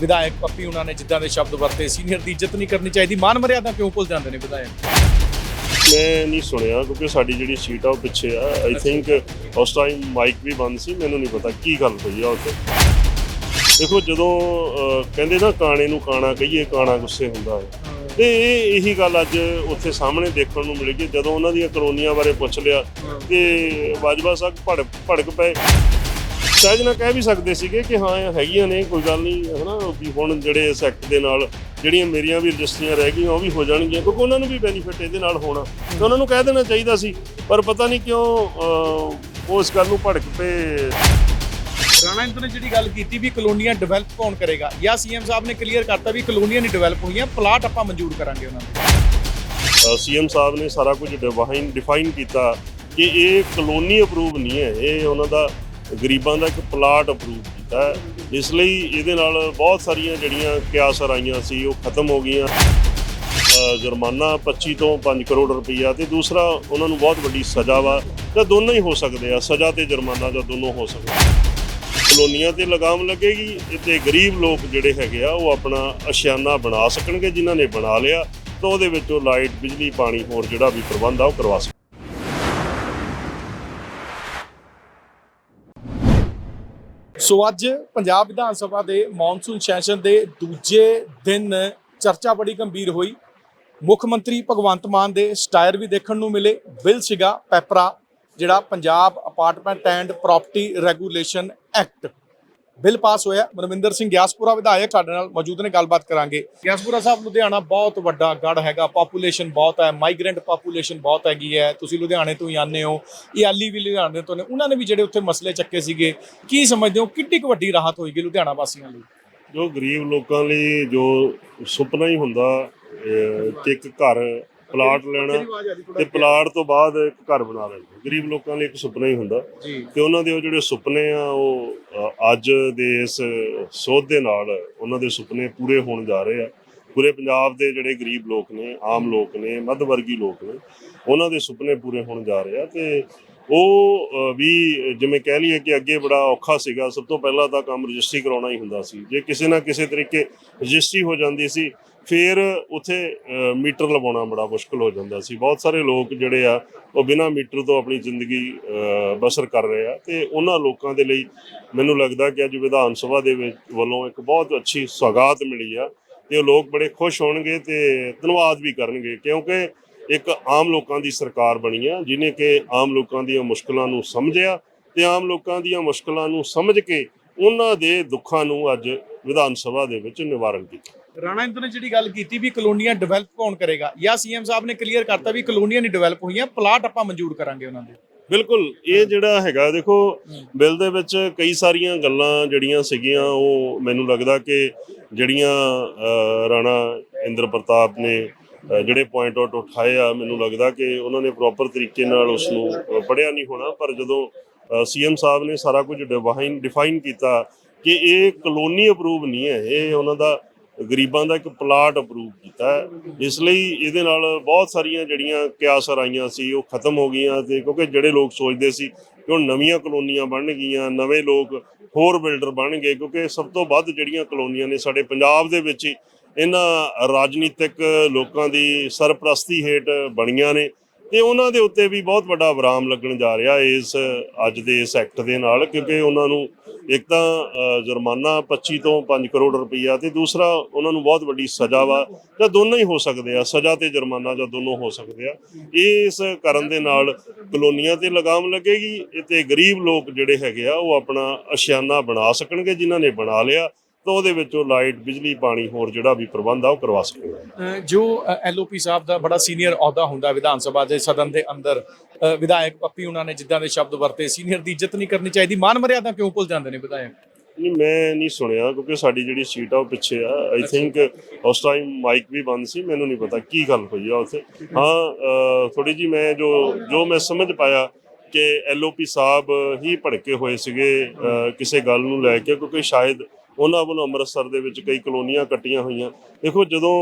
ਵਿਧਾਇਕ ਪੱਪੀ ਉਹਨਾਂ ਨੇ ਜਿੱਦਾਂ ਦੇ ਸ਼ਬਦ ਵਰਤੇ ਸੀਨੀਅਰ ਦੀ ਇੱਜ਼ਤ ਨਹੀਂ ਕਰਨੀ ਚਾਹੀਦੀ। ਮਾਨ ਮਰਿਆਦਾ ਕਿਉਂ ਭੁੱਲ ਜਾਂਦੇ ਨੇ ਵਿਧਾਇਕ? ਮੈਂ ਨਹੀਂ ਸੁਣਿਆ ਕਿਉਂਕਿ ਸਾਡੀ ਜਿਹੜੀ ਸੀਟ ਆ ਉਹ ਪਿੱਛੇ ਆ। ਆਈ ਥਿੰਕ ਉਸ ਟਾਈਮ ਮਾਈਕ ਵੀ ਬੰਦ ਸੀ ਮੈਨੂੰ ਨਹੀਂ ਪਤਾ ਕੀ ਗੱਲ ਹੋਈ ਆ ਉੱਥੇ। ਦੇਖੋ ਜਦੋਂ ਅਹ, ਕਹਿੰਦੇ ਨਾ ਕਾਣੇ ਨੂੰ ਕਾਣਾ ਕਹੀਏ ਕਾਣਾ ਗੁੱਸੇ ਹੁੰਦਾ ਹੈ। ਤੇ ਇਹ ਇਹੀ ਗੱਲ ਅੱਜ ਉੱਥੇ ਸਾਹਮਣੇ ਦੇਖਣ ਨੂੰ ਮਿਲੀ ਕਿ ਜਦੋਂ ਉਹਨਾਂ ਦੀਆਂ ਕਲੋਨੀਆਂ ਬਾਰੇ ਪੁੱਛ ਲਿਆ ਤੇ ਬਾਜਵਾ ਸਾਹਿਬ ਭੜਕ ਭੜਕ ਪਏ। ਸਹਿਜ ਨਾਲ ਕਹਿ ਵੀ ਸਕਦੇ ਸੀਗੇ ਕਿ ਹਾਂ ਹੈਗੀਆਂ ਨੇ ਕੋਈ ਗੱਲ ਨਹੀਂ ਹਨਾ ਵੀ ਹੁਣ ਜਿਹੜੇ ਇਸ ਐਕਟ ਦੇ ਨਾਲ ਜਿਹੜੀਆਂ ਮੇਰੀਆਂ ਵੀ ਰਜਿਸਟਰੀਆਂ ਰਹਿ ਗਈਆਂ ਉਹ ਵੀ ਹੋ ਜਾਣਗੀਆਂ ਕਿਉਂਕਿ ਉਹਨਾਂ ਨੂੰ ਵੀ ਬੈਨੀਫਿਟ ਇਹਦੇ ਨਾਲ ਹੋਣਾ। ਤੇ ਉਹਨਾਂ ਨੂੰ ਕਹਿ ਦੇਣਾ ਚਾਹੀਦਾ ਸੀ ਪਰ ਪਤਾ ਨਹੀਂ ਕਿਉਂ ਉਹ ਇਸ ਗੱਲ ਨੂੰ ਭੜਕ ਪਏ। ਰਾਣਾ ਇੰਦਰ ਨੇ ਜਿਹੜੀ ਗੱਲ ਕੀਤੀ ਵੀ ਕਲੋਨੀਆਂ ਡਿਵੈਲਪ ਕੌਣ ਕਰੇਗਾ? ਜਾਂ ਸੀਐਮ ਸਾਹਿਬ ਨੇ ਕਲੀਅਰ ਕਰਤਾ ਵੀ ਕਲੋਨੀਆਂ ਨਹੀਂ ਡਿਵੈਲਪ ਹੋਈਆਂ ਪਲਾਟ ਆਪਾਂ ਮਨਜ਼ੂਰ ਕਰਾਂਗੇ ਉਹਨਾਂ ਨੂੰ ਸੀਐਮ ਸਾਹਿਬ ਨੇ ਸਾਰਾ ਕੁਝ ਡਿਫਾਈਨ ਡਿਫਾਈਨ ਕੀਤਾ ਕਿ ਇਹ ਕਲੋਨੀ ਅਪਰੂਵ ਨਹੀਂ ਹੈ ਇਹ ਉਹਨਾਂ ਦਾ ਗਰੀਬਾਂ ਦਾ ਇੱਕ ਪਲਾਟ ਅਪਰੂਵ ਕੀਤਾ ਹੈ। ਇਸ ਲਈ ਇਹਦੇ ਨਾਲ ਬਹੁਤ ਸਾਰੀਆਂ ਜਿਹੜੀਆਂ ਕਿਆਸਰ ਆਈਆਂ ਸੀ, ਉਹ ਖਤਮ ਹੋ ਗਈਆਂ। ਜੁਰਮਾਨਾ 25 ਤੋਂ 5 ਕਰੋੜ ਰੁਪਈਆ ਤੇ ਦੂਸਰਾ ਉਹਨਾਂ ਨੂੰ ਬਹੁਤ ਵੱਡੀ ਸਜ਼ਾ ਵਾ। ਜਾਂ ਦੋਨੋਂ ਹੀ ਹੋ ਸਕਦੇ ਆ, ਸਜ਼ਾ ਤੇ ਜੁਰਮਾਨਾ ਜਾਂ ਦੋਨੋਂ ਹੋ ਸਕਦੇ ਕਲੋਨੀਆਂ ਤੇ ਲਗਾਮ ਲੱਗੇਗੀ ਤੇ ਗਰੀਬ ਲੋਕ ਜਿਹੜੇ ਹੈਗੇ ਆ, ਉਹ ਆਪਣਾ ਅਸ਼ਿਆਨਾ ਬਣਾ ਸਕਣਗੇ, ਜਿਨ੍ਹਾਂ ਨੇ ਬਣਾ ਲਿਆ, ਤਾਂ ਉਹਦੇ ਵਿੱਚ ਉਹ ਲਾਈਟ, ਬਿਜਲੀ, ਪਾਣੀ ਹੋਰ ਜਿਹੜਾ ਵੀ ਪ੍ਰਬੰਧ ਆ, ਉਹ ਕਰਵਾ ਸਕਣਗੇ। ਸੋ ਅੱਜ ਪੰਜਾਬ ਵਿਧਾਨ ਸਭਾ ਦੇ ਮੌਨਸੂਨ ਸੈਸ਼ਨ ਦੇ ਦੂਜੇ ਦਿਨ ਚਰਚਾ ਬੜੀ ਗੰਭੀਰ ਹੋਈ। ਮੁੱਖ ਮੰਤਰੀ ਭਗਵੰਤ ਮਾਨ ਦੇ ਸਟਾਇਰ ਵੀ ਦੇਖਣ ਨੂੰ ਮਿਲੇ। ਬਿੱਲ ਸੀਗਾ ਪੈਪਰਾ, ਜਿਹੜਾ Punjab apartment and property regulation act. Bill pass ਹੋਇਆ। ਮਨਵਿੰਦਰ ਸਿੰਘ ਗਿਆਸਪੁਰਾ ਵਿਧਾਇਕ ਸਾਡੇ ਨਾਲ ਮੌਜੂਦ ਨੇ, ਗੱਲਬਾਤ ਕਰਾਂਗੇ। ਗਿਆਸਪੁਰਾ ਸਾਹਿਬ, ਲੁਧਿਆਣਾ ਬਹੁਤ ਵੱਡਾ ਗੜ ਹੈਗਾ। ਪਾਪੂਲੇਸ਼ਨ ਬਹੁਤ ਹੈ ਮਾਈਗ੍ਰੈਂਟ ਪਾਪੂਲੇਸ਼ਨ ਬਹੁਤ ਹੈਗੀ ਹੈ। ਤੁਸੀਂ ਲੁਧਿਆਣੇ ਤੋਂ ਹੀ ਆਨੇ ਹੋ ਇਹ ਆਲੀ ਵੀ ਲੁਧਿਆਣੇ ਤੋਂ ਨੇ। ਉਹਨਾਂ ਨੇ ਵੀ ਜਿਹੜੇ ਉੱਥੇ ਮਸਲੇ ਚੱਕੇ ਸੀਗੇ, ਕੀ ਸਮਝਦੇ ਹੋ ਕਿੰਨੀ ਕੁ ਵੱਡੀ ਰਾਹਤ ਹੋਏਗੀ ਲੁਧਿਆਣਾ ਵਾਸੀਆਂ ਲਈ? ਜੋ ਗਰੀਬ ਲੋਕਾਂ ਲਈ ਜੋ ਸੁਪਨਾ ਹੀ ਹੁੰਦਾ ਕਿ ਇੱਕ ਘਰ ਪਲਾਟ ਲੈਣਾ ਤੇ ਪਲਾਟ ਤੋਂ ਬਾਅਦ ਇੱਕ ਘਰ ਬਣਾ ਲੈਣਾ ਗਰੀਬ ਲੋਕਾਂ ਲਈ ਇੱਕ ਸੁਪਨਾ ਹੀ ਹੁੰਦਾ। ਤੇ ਉਹਨਾਂ ਦੇ ਉਹ ਜਿਹੜੇ ਸੁਪਨੇ ਆ ਉਹ ਅੱਜ ਦੇ ਇਸ ਸੋਧ ਦੇ ਨਾਲ ਉਹਨਾਂ ਦੇ ਸੁਪਨੇ ਪੂਰੇ ਹੋਣ ਜਾ ਰਹੇ ਆ। ਪੂਰੇ ਪੰਜਾਬ ਦੇ ਜਿਹੜੇ ਗਰੀਬ ਲੋਕ ਨੇ ਆਮ ਲੋਕ ਨੇ ਮੱਧ ਵਰਗੀ ਲੋਕ ਨੇ ਉਹਨਾਂ ਦੇ ਸੁਪਨੇ ਪੂਰੇ ਹੋਣ ਜਾ ਰਹੇ ਆ। ਤੇ ਉਹ ਵੀ ਜਿਵੇਂ ਕਹਿ ਲਈਏ ਕਿ ਅੱਗੇ ਬੜਾ ਔਖਾ ਸੀਗਾ। ਸਭ ਤੋਂ ਪਹਿਲਾਂ ਤਾਂ ਕੰਮ ਰਜਿਸਟਰੀ ਕਰਾਉਣਾ ਹੀ ਹੁੰਦਾ ਸੀ। ਜੇ ਕਿਸੇ ਨਾ ਕਿਸੇ ਤਰੀਕੇ ਰਜਿਸਟਰੀ ਹੋ ਜਾਂਦੀ ਸੀ ਫਿਰ ਉਥੇ ਮੀਟਰ ਲਵਾਉਣਾ ਬੜਾ ਮੁਸ਼ਕਲ ਹੋ ਜਾਂਦਾ ਸੀ। ਬਹੁਤ ਸਾਰੇ ਲੋਕ ਜਿਹੜੇ ਆ, ਉਹ ਬਿਨਾਂ ਮੀਟਰ ਤੋਂ ਆਪਣੀ ਜ਼ਿੰਦਗੀ ਬਸਰ ਕਰ ਰਹੇ ਆ ਤੇ ਉਹਨਾਂ ਲੋਕਾਂ ਦੇ ਲਈ ਮੈਨੂੰ ਲੱਗਦਾ ਕਿ ਅੱਜ ਵਿਧਾਨ ਸਭਾ ਦੇ ਵਿੱਚ ਵੱਲੋਂ ਇੱਕ ਬਹੁਤ ਅੱਛੀ ਸੌਗਾਤ ਮਿਲੀ ਆ ਤੇ ਉਹ ਲੋਕ ਬੜੇ ਖੁਸ਼ ਹੋਣਗੇ ਤੇ ਧੰਨਵਾਦ ਵੀ ਕਰਨਗੇ ਕਿਉਂਕਿ ਇੱਕ ਆਮ ਲੋਕਾਂ ਦੀ ਸਰਕਾਰ ਬਣੀ ਆ ਜਿਨੇ ਕਿ ਆਮ ਲੋਕਾਂ ਦੀਆਂ ਮੁਸ਼ਕਲਾਂ ਨੂੰ ਸਮਝਿਆ ਤੇ ਆਮ ਲੋਕਾਂ ਦੀਆਂ ਮੁਸ਼ਕਲਾਂ ਨੂੰ ਸਮਝ ਕੇ ਉਹਨਾਂ ਦੇ ਦੁੱਖਾਂ ਨੂੰ ਅੱਜ ਵਿਧਾਨ ਸਭਾ ਦੇ ਵਿੱਚ ਨਿਵਾਰਨ ਕੀਤਾ। ਰਾਣਾ ਇੰਦਰ ਨੇ ਜਿਹੜੀ ਗੱਲ ਕੀਤੀ ਵੀ ਕਲੋਨੀਆਂ ਡਿਵੈਲਪ ਕੌਣ ਕਰੇਗਾ? ਜਾਂ ਸੀਐਮ ਸਾਹਿਬ ਨੇ ਕਲੀਅਰ ਕਰਤਾ ਵੀ ਕਲੋਨੀਆਂ ਨਹੀਂ ਡਿਵੈਲਪ ਹੋਈਆਂ ਪਲਾਟ ਆਪਾਂ ਮਨਜ਼ੂਰ ਕਰਾਂਗੇ ਉਹਨਾਂ ਦੇ। ਬਿਲਕੁਲ ਇਹ ਜਿਹੜਾ ਹੈਗਾ ਦੇਖੋ ਬਿੱਲ ਦੇ ਵਿੱਚ ਕਈ ਸਾਰੀਆਂ ਗੱਲਾਂ ਜਿਹੜੀਆਂ ਸੀਗੀਆਂ ਉਹ ਮੈਨੂੰ ਲੱਗਦਾ ਕਿ ਜਿਹੜੀਆਂ ਰਾਣਾ ਇੰਦਰ ਪ੍ਰਤਾਪ ਨੇ ਜਿਹੜੇ ਪੁਆਇੰਟ ਆਊਟ ਉਠਾਏ ਆ ਮੈਨੂੰ ਲੱਗਦਾ ਕਿ ਉਹਨਾਂ ਨੇ ਪ੍ਰੋਪਰ ਤਰੀਕੇ ਨਾਲ ਉਸ ਨੂੰ ਅਹ, ਪੜ੍ਹਿਆ ਨਹੀਂ ਹੋਣਾ। ਪਰ ਜਦੋਂ ਸੀਐਮ ਸਾਹਿਬ ਨੇ ਸਾਰਾ ਕੁਝ ਡਿਫਾਈਨ ਡਿਫਾਈਨ ਕੀਤਾ ਕਿ ਇਹ ਕਲੋਨੀ ਅਪਰੂਵ ਨਹੀਂ ਹੈ ਇਹ ਉਹਨਾਂ ਦਾ ਗਰੀਬਾਂ ਦਾ ਇੱਕ ਪਲਾਟ ਅਪਰੂਵ ਕੀਤਾ ਹੈ। ਇਸ ਲਈ ਇਹਦੇ ਨਾਲ ਬਹੁਤ ਸਾਰੀਆਂ ਜਿਹੜੀਆਂ ਕਿਆਸਰ ਆਈਆਂ ਸੀ, ਉਹ ਖਤਮ ਹੋ ਗਈਆਂ ਤੇ ਕਿਉਂਕਿ ਜਿਹੜੇ ਲੋਕ ਸੋਚਦੇ ਸੀ ਕਿ ਹੁਣ ਨਵੀਆਂ ਕਲੋਨੀਆਂ ਬਣ ਗਈਆਂ, ਨਵੇਂ ਲੋਕ ਹੋਰ ਬਿਲਡਰ ਬਣ ਗਏ, ਕਿਉਂਕਿ ਸਭ ਤੋਂ ਵੱਧ ਜਿਹੜੀਆਂ ਕਲੋਨੀਆਂ ਨੇ ਸਾਡੇ ਪੰਜਾਬ ਦੇ ਵਿੱਚ ਹੀ, ਇਹਨਾਂ ਰਾਜਨੀਤਿਕ ਲੋਕਾਂ ਦੀ ਸਰਪ੍ਰਸਤੀ ਹੇਠ ਬਣੀਆਂ ਨੇ। ਤੇ ਉਹਨਾਂ ਦੇ ਉੱਤੇ ਵੀ ਬਹੁਤ ਵੱਡਾ ਵਿਰਾਮ ਲੱਗਣ ਜਾ ਰਿਹਾ ਇਸ, ਅੱਜ ਦੇ ਇਸ ਐਕਟ ਦੇ ਨਾਲ, ਕਿਉਂਕਿ ਉਹਨਾਂ ਨੂੰ ਇੱਕ ਤਾਂ ਜੁਰਮਾਨਾ 25 ਤੋਂ 5 ਕਰੋੜ ਰੁਪਈਆ ਤੇ ਦੂਸਰਾ ਉਹਨਾਂ ਨੂੰ ਬਹੁਤ ਵੱਡੀ ਸਜ਼ਾ ਵਾ, ਜਾਂ ਦੋਨੋਂ ਹੀ ਹੋ ਸਕਦੇ ਆ, ਸਜ਼ਾ ਤੇ ਜੁਰਮਾਨਾ ਜਾਂ ਦੋਨੋਂ ਹੋ ਸਕਦੇ ਆ। ਇਸ ਕਰਨ ਦੇ ਨਾਲ ਕਲੋਨੀਆਂ ਤੇ ਲਗਾਮ ਲੱਗੇਗੀ ਤੇ ਗਰੀਬ ਲੋਕ ਜਿਹੜੇ ਹੈਗੇ ਆ, ਉਹ ਆਪਣਾ ਅਸ਼ਿਆਨਾ ਬਣਾ ਸਕਣਗੇ, ਜਿਨ੍ਹਾਂ ਨੇ ਬਣਾ ਲਿਆ। ਤਾਂ ਉਹਦੇ ਵਿੱਚ ਲਾਈਟ ਬਿਜਲੀ ਪਾਣੀ ਹੋਰ ਜਿਹੜਾ ਵੀ ਪ੍ਰਬੰਧ ਆ ਉਹ ਕਰਵਾ ਸਕਣਗੇ ਅਹ ਜੋ ਐਲਓਪੀ ਸਾਹਿਬ ਦਾ ਬੜਾ ਸੀਨੀਅਰ ਅਹੁਦਾ ਹੁੰਦਾ ਵਿਧਾਨ ਸਭਾ ਦੇ ਸਦਨ ਦੇ ਅੰਦਰ ਵਿਧਾਇਕ ਪੱਪੀ ਉਹਨਾਂ ਨੇ ਜਿੱਦਾਂ ਦੇ ਸ਼ਬਦ ਵਰਤੇ ਸੀਨੀਅਰ ਦੀ ਇੱਜ਼ਤ ਨਹੀਂ ਕਰਨੀ ਚਾਹੀਦੀ। ਮਾਨ ਮਰਿਆਦਾ ਕਿਉਂ ਭੁੱਲ ਜਾਂਦੇ ਨੇ ਵਿਧਾਇਕ? ਨਹੀਂ ਮੈਂ ਨਹੀਂ ਸੁਣਿਆ ਕਿਉਂਕਿ ਸਾਡੀ ਜਿਹੜੀ ਸੀਟ ਆ ਉਹ ਪਿੱਛੇ ਆ। ਆਈ ਥਿੰਕ ਉਸ ਟਾਈਮ ਮਾਈਕ ਵੀ ਬੰਦ ਸੀ ਮੈਨੂੰ ਨਹੀਂ ਪਤਾ ਕੀ ਗੱਲ ਹੋਈ ਆ ਉੱਥੇ। ਹਾਂ ਥੋੜੀ ਜੀ ਮੈਂ ਜੋ ਜੋ ਮੈਂ ਸਮਝ ਪਾਇਆ ਕਿ ਐਲਓਪੀ ਸਾਹਿਬ ਹੀ ਭੜਕੇ ਹੋਏ ਸੀਗੇ ਕਿਸੇ ਗੱਲ ਨੂੰ ਲੈ ਕੇ ਕਿਉਂਕਿ ਸ਼ਾਇਦ ਉਹਨਾਂ ਵੱਲੋਂ ਅੰਮ੍ਰਿਤਸਰ ਦੇ ਵਿੱਚ ਕਈ ਕਲੋਨੀਆਂ ਕੱਟੀਆਂ ਹੋਈਆਂ। ਦੇਖੋ ਜਦੋਂ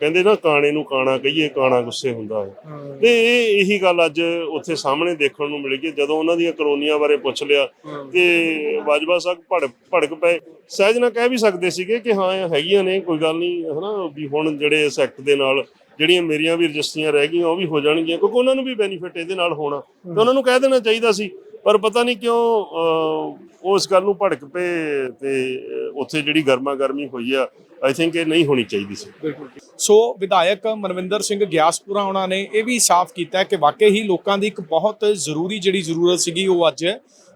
ਕਹਿੰਦੇ ਨਾ ਕਾਣੇ ਨੂੰ ਕਾਣਾ ਕਹੀਏ ਕਾਣਾ ਗੁੱਸੇ ਹੁੰਦਾ ਹੈ। ਤੇ ਇਹ ਇਹੀ ਗੱਲ ਅੱਜ ਉੱਥੇ ਸਾਹਮਣੇ ਦੇਖਣ ਨੂੰ ਮਿਲ ਗਈ ਜਦੋਂ ਉਹਨਾਂ ਦੀਆਂ ਕਲੋਨੀਆਂ ਬਾਰੇ ਪੁੱਛ ਲਿਆ ਤੇ ਬਾਜਵਾ ਸਾਹਿਬ ਭੜ ਭੜਕ ਪਏ। ਸਹਿਜ ਨਾਲ ਕਹਿ ਵੀ ਸਕਦੇ ਸੀਗੇ ਕਿ ਹਾਂ ਇਹ ਹੈਗੀਆਂ ਨੇ ਕੋਈ ਗੱਲ ਨਹੀਂ ਹਨਾ ਵੀ ਹੁਣ ਜਿਹੜੇ ਇਸ ਐਕਟ ਦੇ ਨਾਲ ਜਿਹੜੀਆਂ ਮੇਰੀਆਂ ਵੀ ਰਜਿਸਟਰੀਆਂ ਰਹਿ ਗਈਆਂ ਉਹ ਵੀ ਹੋ ਜਾਣਗੀਆਂ ਕਿਉਂਕਿ ਉਹਨਾਂ ਨੂੰ ਵੀ ਬੈਨੀਫਿਟ ਇਹਦੇ ਨਾਲ ਹੋਣਾ। ਤੇ ਉਹਨਾਂ ਨੂੰ ਕਹਿ ਦੇਣਾ ਚਾਹੀਦਾ ਸੀ ਪਰ ਪਤਾ ਨਹੀਂ ਕਿਉਂ ਉਹ ਇਸ ਗੱਲ ਨੂੰ ਭੜਕ ਪਏ ਤੇ ਉੱਥੇ ਜਿਹੜੀ ਗਰਮਾ ਗਰਮੀ ਹੋਈ ਆ ਆਈ ਥਿੰਕ ਇਹ ਨਹੀਂ ਹੋਣੀ ਚਾਹੀਦੀ ਸੀ। ਸੋ ਵਿਧਾਇਕ ਮਨਵਿੰਦਰ ਸਿੰਘ ਗਿਆਸਪੁਰਾ ਉਹਨਾਂ ਨੇ ਇਹ ਵੀ ਸਾਫ਼ ਕੀਤਾ ਕਿ ਵਾਕਈ ਹੀ ਲੋਕਾਂ ਦੀ ਇੱਕ ਬਹੁਤ ਜ਼ਰੂਰੀ ਜਿਹੜੀ ਜ਼ਰੂਰਤ ਸੀਗੀ, ਉਹ ਅੱਜ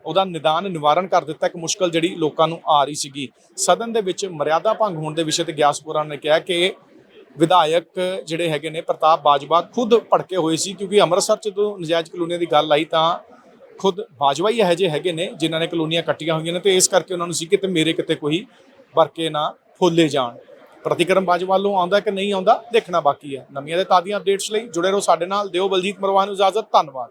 ਉਹਦਾ ਨਿਦਾਨ ਨਿਵਾਰਨ ਕਰ ਦਿੱਤਾ, ਇੱਕ ਮੁਸ਼ਕਲ ਜਿਹੜੀ ਲੋਕਾਂ ਨੂੰ ਆ ਰਹੀ ਸੀਗੀ। ਸਦਨ ਦੇ ਵਿੱਚ ਮਰਿਆਦਾ ਭੰਗ ਹੋਣ ਦੇ ਵਿਸ਼ੇ ਤੇ ਗਿਆਸਪੁਰਾ ਨੇ ਕਿਹਾ ਕਿ ਵਿਧਾਇਕ ਜਿਹੜੇ ਹੈਗੇ ਨੇ ਪ੍ਰਤਾਪ ਬਾਜਵਾ ਖੁਦ ਭੜਕੇ ਹੋਏ ਸੀ, ਕਿਉਂਕਿ ਅੰਮ੍ਰਿਤਸਰ ਚ ਜਦੋਂ ਨਜਾਇਜ਼ ਕਲੋਨੀਆਂ ਦੀ ਗੱਲ ਆਈ ਤਾਂ ਖੁਦ ਬਾਜਵਾ ਹੀ ਇਹੋ ਜਿਹੇ ਹੈਗੇ ਨੇ ਜਿਨ੍ਹਾਂ ਨੇ ਕਲੋਨੀਆਂ ਕੱਟੀਆਂ ਹੋਈਆਂ ਨੇ ਤੇ ਇਸ ਕਰਕੇ ਉਹਨਾਂ ਨੂੰ ਸੀ ਕਿ ਤੇ ਮੇਰੇ ਕਿਤੇ ਕੋਈ ਵਰਕੇ ਨਾ ਫੋਲੇ ਜਾਣ। ਪ੍ਰਤੀਕਰਮ ਬਾਜਵਾ ਵੱਲੋਂ ਆਉਂਦਾ ਕਿ ਨਹੀਂ ਆਉਂਦਾ ਦੇਖਣਾ ਬਾਕੀ ਹੈ। ਨਵੀਆਂ ਤੇ ਤਾਜ਼ੀਆਂ ਅਪਡੇਟਸ ਲਈ ਜੁੜੇ ਰਹੋ ਸਾਡੇ ਨਾਲ। ਦਿਓ ਬਲਜੀਤ ਮਰਵਾਨ ਨੂੰ ਇਜਾਜ਼ਤ। ਧੰਨਵਾਦ।